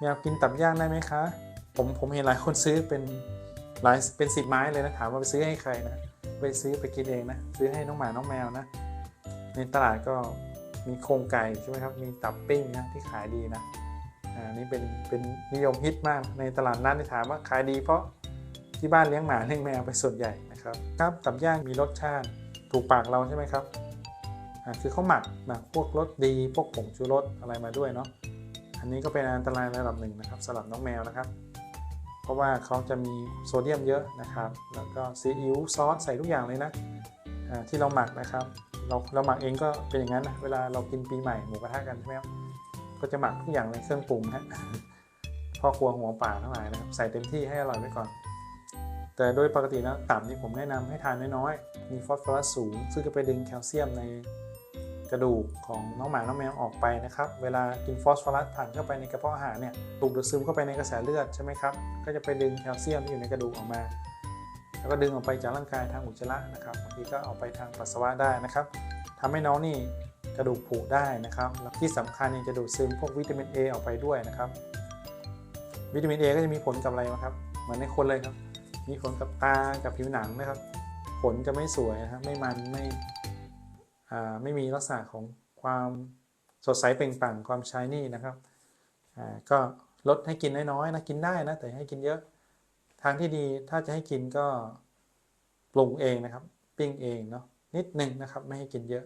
แมวกินตับย่างได้ไหมคะ ผมผมเห็นหลายคนซื้อเป็นหลายเป็นสิบไม้เลยนะถามว่าไปซื้อให้ใครนะไปซื้อไปกินเองนะซื้อให้น้องหมาน้องแมวนะ ในตลาดก็มีโครงไก่ใช่ไหมครับมีตับปิ้งนะที่ขายดีนะอ่านี่เป็นเป็นนิยมฮิตมากในตลาดนัดที่ถามว่าขายดีเพราะที่บ้านเลี้ยงหมาเลี้ยงแมวไปส่วนใหญ่นะครับครับตับย่างมีรสชาติถูกปากเราใช่ไหมครับอ่าคือเขาหมักหมักพวกรสดีพวกผงชูรสอะไรมาด้วยเนาะ อันนี้ก็เป็นอันตรายระดับหนึ่งนะครับสำหรับน้องแมวนะครับ เพราะว่าเขาจะมีโซเดียมเยอะนะครับ แล้วก็ซีอิ๊วซอสใส่ทุกอย่างเลยนะที่เราหมักนะครับ เราเราหมักเองก็เป็นอย่างนั้นนะเวลาเรากินปีใหม่หมูกระทะกันใช่ไหมครับก็จะหมักทุกอย่างในเครื่องปรุงฮะพ่อครัวหัวป่าทั้งหลายนะครับ ใส่เต็มที่ให้อร่อยไว้ก่อน แต่โดยปกติแล้วตับนี่ผมแนะนำให้ทานน้อยๆมีฟอสฟอรัสสูง ซึ่งจะไปดึงแคลเซียมใน กระดูกของน้องหมา น้องแมวออกไปนะครับ เวลากินฟอสฟอรัสผ่านเข้าไปในกระเพาะอาหารเนี่ยถูกดูดซึมเข้าไปในกระแสเลือดใช่ไหมครับ ก็จะไปดึงแคลเซียมที่อยู่ในกระดูกออกมา แล้วก็ดึงออกไปจากร่างกายทางอุจจาระนะครับ บางทีก็เอาไปทางปัสสาวะได้นะครับทำให้น้องนี่กระดูกผุได้นะครับแล้วที่สำคัญยังจะดูดซึมพวกวิตามิน A ออกไปด้วยนะครับ วิตามิน A ก็จะมีผลกับอะไรนะครับ เหมือนในคนเลยครับ มีผลกับตา กับผิวหนังนะครับ ผลจะไม่สวยนะครับ ไม่มัน ไม่ ไม่มีลักษณะของความสดใสเปล่งปลั่งความชายนี่นะครับก็ลดให้กินน้อยๆนะกินได้นะแต่ให้กินเยอะ ทางที่ดีถ้าจะให้กินก็ปรุงเองนะครับ ปิ้งเองเนาะนิดหนึ่งนะครับไม่ให้กินเยอะ